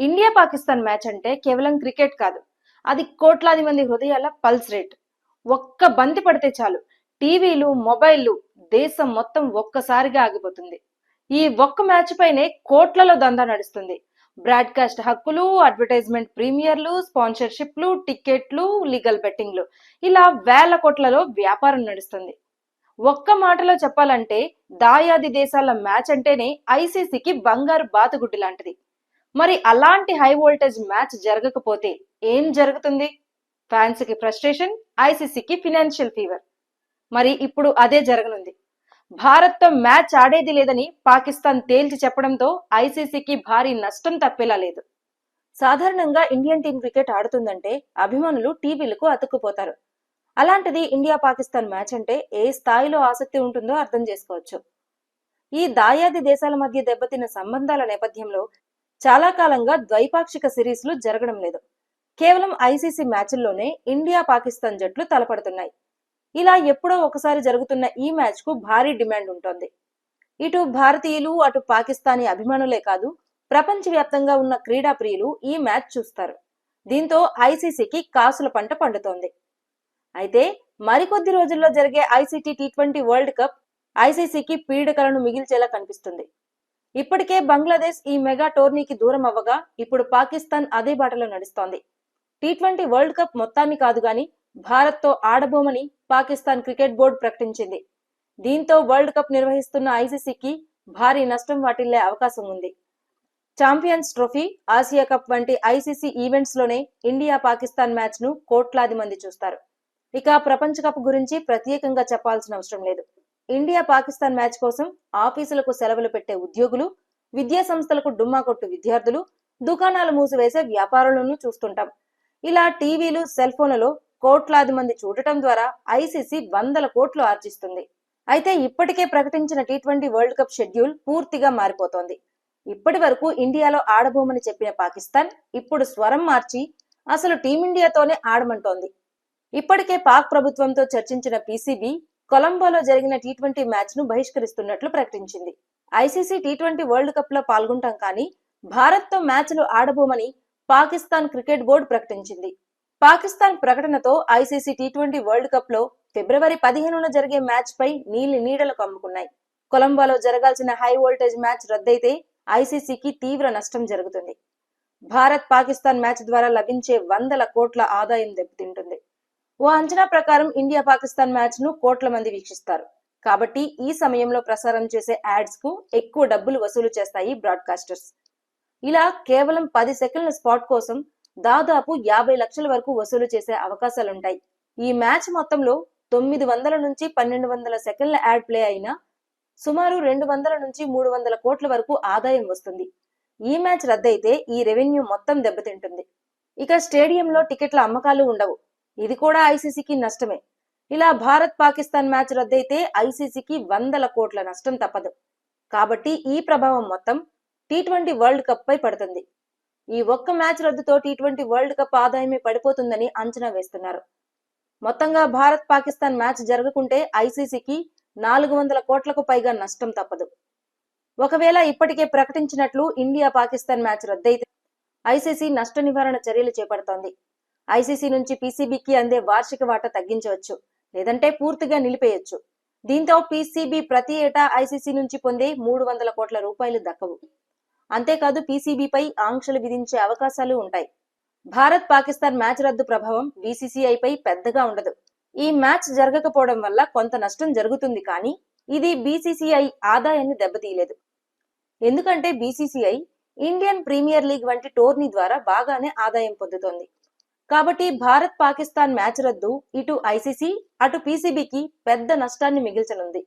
India Pakistan match అంటే కేవలం cricket కాదు. అది కోట్లాది మంది హృదయాల పల్స్ రేట్. ఒక్క బంతి పడితే చాలు. టీవీలు మొబైల్లు దేశం మొత్తం ఒక్కసారిగా ఆగిపోతుంది. ఈ ఒక్క మ్యాచ్ పైనే కోట్లలో దందా నడుస్తుంది. బ్రాడ్కాస్ట్ హక్కులు అడ్వర్టైజ్మెంట్ ప్రీమియర్లు స్పాన్సర్షిప్లు టికెట్లు లీగల్ బెట్టింగ్లు. ఇలా వేల కోట్లలో వ్యాపారం నడుస్తుంది. ఒక్క మాటలో చెప్పాలంటే దాయాది దేశాల మ్యాచ్ అంటేనే ఐసీసీకి బంగారు బాతుగుడ్డి లాంటిది. మరి అలాంటి హై వోల్టేజ్ మ్యాచ్ జరగకపోతే ఏం జరుగుతుంది? ఫ్యాన్స్కి ఫ్రస్ట్రేషన్ ఐసీసీకి ఫినాన్షియల్ ఫీవర్ మరి ఇప్పుడు అదే జరగనుంది. భారత్తో మ్యాచ్ ఆడేది లేదని పాకిస్తాన్ తేల్చి చెప్పడంతో ఐసీసీకి భారీ నష్టం తప్పేలా లేదు. సాధారణంగా ఇండియన్ టీం క్రికెట్ ఆడుతుందంటే అభిమానులు టీవీలకు అతుక్కుపోతారు. అలాంటిది ఇండియా పాకిస్తాన్ మ్యాచ్ అంటే ఏ స్థాయిలో ఆసక్తి ఉంటుందో అర్థం చేసుకోవచ్చు. ఈ దాయాది దేశాల మధ్య దెబ్బతిన్న సంబంధాల నేపథ్యంలో చాలా కాలంగా ద్వైపాక్షిక సిరీస్లు జరగడం లేదు. కేవలం ఐసీసీ మ్యాచ్ల్లోనే ఇండియా పాకిస్తాన్ జట్లు తలపడుతున్నాయి. ఇలా ఎప్పుడో ఒకసారి జరుగుతున్న ఈ మ్యాచ్కు భారీ డిమాండ్ ఉంటుంది. ఇటు భారతీయులు అటు పాకిస్తానీ అభిమానులే కాదు ప్రపంచవ్యాప్తంగా ఉన్న క్రీడా ప్రియులు ఈ మ్యాచ్ చూస్తారు. దీంతో ఐసీసీకి కాసుల పంట పండుతోంది. అయితే మరికొద్ది రోజుల్లో జరిగే ICC T twenty world cup ఐసీసీకి పీడకలను మిగిల్చేలా కనిపిస్తుంది. ఇప్పటికే బంగ్లాదేశ్ ఈ మెగా టోర్నీకి దూరం అవ్వగా ఇప్పుడు పాకిస్తాన్ అదే బాటలో నడుస్తోంది. టీ ట్వంటీ వరల్డ్ కప్ మొత్తాన్ని కాదు గాని భారత్తో ఆడబోమని పాకిస్తాన్ క్రికెట్ బోర్డు ప్రకటించింది. దీంతో వరల్డ్ కప్ నిర్వహిస్తున్న ఐసీసీకి భారీ నష్టం వాటిల్లే అవకాశం ఉంది. ఛాంపియన్స్ ట్రోఫీ ఆసియా కప్ వంటి ఐసీసీ ఈవెంట్స్లోనే ఇండియా పాకిస్తాన్ మ్యాచ్ను కోట్లాది మంది చూస్తారు. ఇక ప్రపంచ కప్ గురించి ప్రత్యేకంగా చెప్పాల్సిన అవసరం లేదు. ఇండియా పాకిస్తాన్ మ్యాచ్ కోసం ఆఫీసులకు సెలవులు పెట్టే ఉద్యోగులు విద్యా సంస్థలకు డుమ్మా కొట్టు విద్యార్థులు దుకాణాలు మూసివేసే వ్యాపారులను చూస్తుంటాం. ఇలా టీవీలు సెల్ ఫోన్లలో కోట్లాది మంది చూడటం ద్వారా ఐసీసీ వందల కోట్లు ఆర్జిస్తుంది. అయితే ఇప్పటికే ప్రకటించిన T twenty World Cup schedule పూర్తిగా మారిపోతోంది. ఇప్పటి వరకు ఇండియాలో ఆడబోమని చెప్పిన పాకిస్తాన్ ఇప్పుడు స్వరం మార్చి అసలు టీమిండియాతోనే ఆడమంటోంది. ఇప్పటికే పాక్ ప్రభుత్వంతో చర్చించిన పీసీబీ కొలంబోలో జరిగిన టీ ట్వంటీ మ్యాచ్ను బహిష్కరిస్తున్నట్లు ప్రకటించింది. ఐసీసీ టీ ట్వంటీ వరల్డ్ కప్లో పాల్గొంటాం కానీ భారత్తో మ్యాచ్లు ఆడబోమని పాకిస్తాన్ క్రికెట్ బోర్డు ప్రకటించింది. పాకిస్తాన్ ప్రకటనతో ఐసీసీ టీ ట్వంటీ వరల్డ్ కప్లో ఫిబ్రవరి పదిహేనున జరిగే మ్యాచ్ పై నీలి నీడలు కమ్ముకున్నాయి. కొలంబోలో జరగాల్సిన హై వోల్టేజ్ మ్యాచ్ రద్దయితే ఐసీసీకి తీవ్ర నష్టం జరుగుతుంది. భారత్ పాకిస్తాన్ మ్యాచ్ ద్వారా లభించే వందల కోట్ల ఆదాయం దెబ్బతింది. ఓ అంచనా ప్రకారం ఇండియా పాకిస్తాన్ మ్యాచ్ను కోట్ల మంది వీక్షిస్తారు. కాబట్టి ఈ సమయంలో ప్రసారం చేసే యాడ్స్కు ఎక్కువ డబ్బులు వసూలు చేస్తాయి బ్రాడ్కాస్టర్స్. ఇలా కేవలం పది సెకండ్ల స్పాట్ కోసం దాదాపు యాభై లక్షల వరకు వసూలు చేసే అవకాశాలుంటాయి. ఈ మ్యాచ్ మొత్తంలో తొమ్మిది వందల నుంచి పన్నెండు వందల సెకండ్ల యాడ్ ప్లే అయినా సుమారు రెండు వందల నుంచి మూడు వందల కోట్ల వరకు ఆదాయం వస్తుంది. ఈ మ్యాచ్ రద్దయితే ఈ రెవెన్యూ మొత్తం దెబ్బతింటుంది. ఇక స్టేడియంలో టికెట్ల అమ్మకాలు ఉండవు. ఇది కూడా ఐసీసీకి నష్టమే. ఇలా భారత్ పాకిస్తాన్ మ్యాచ్ రద్దయితే ఐసీసీకి వందల కోట్ల నష్టం తప్పదు. కాబట్టి ఈ ప్రభావం మొత్తం టీ ట్వంటీ వరల్డ్ కప్ పై పడుతుంది. ఈ ఒక్క మ్యాచ్ రద్దుతో టీ ట్వంటీ వరల్డ్ కప్ ఆదాయమే పడిపోతుందని అంచనా వేస్తున్నారు. మొత్తంగా భారత్ పాకిస్తాన్ మ్యాచ్ జరగకుంటే ఐసీసీకి నాలుగు వందల కోట్లకు పైగా నష్టం తప్పదు. ఒకవేళ ఇప్పటికే ప్రకటించినట్లు ఇండియా పాకిస్తాన్ మ్యాచ్ రద్దయితే ఐసీసీ నష్ట నివారణ చర్యలు చేపడుతోంది. ఐసీసీ నుంచి పీసీబీకి అందే వార్షిక వాటా తగ్గించవచ్చు లేదంటే పూర్తిగా నిలిపేయొచ్చు. దీంతో పీసీబీ ప్రతి ఏటా ఐసీసీ నుంచి పొందే మూడు వందల కోట్ల రూపాయలు దక్కవు. అంతేకాదు పీసీబీపై ఆంక్షలు విధించే అవకాశాలు ఉంటాయి. భారత్ పాకిస్తాన్ మ్యాచ్ రద్దు ప్రభావం బీసీసీఐపై పెద్దగా ఉండదు. ఈ మ్యాచ్ జరగకపోవడం వల్ల కొంత నష్టం జరుగుతుంది కానీ ఇది బీసీసీఐ ఆదాయాన్ని దెబ్బతీయలేదు. ఎందుకంటే బీసీసీఐ ఇండియన్ ప్రీమియర్ లీగ్ వంటి టోర్నీ ద్వారా బాగానే ఆదాయం పొందుతోంది. కాబట్టి భారత్ పాకిస్తాన్ మ్యాచ్ రద్దు ఇటు ఐసీసీ అటు పీసీబీకి పెద్ద నష్టాన్ని మిగిల్చనుంది.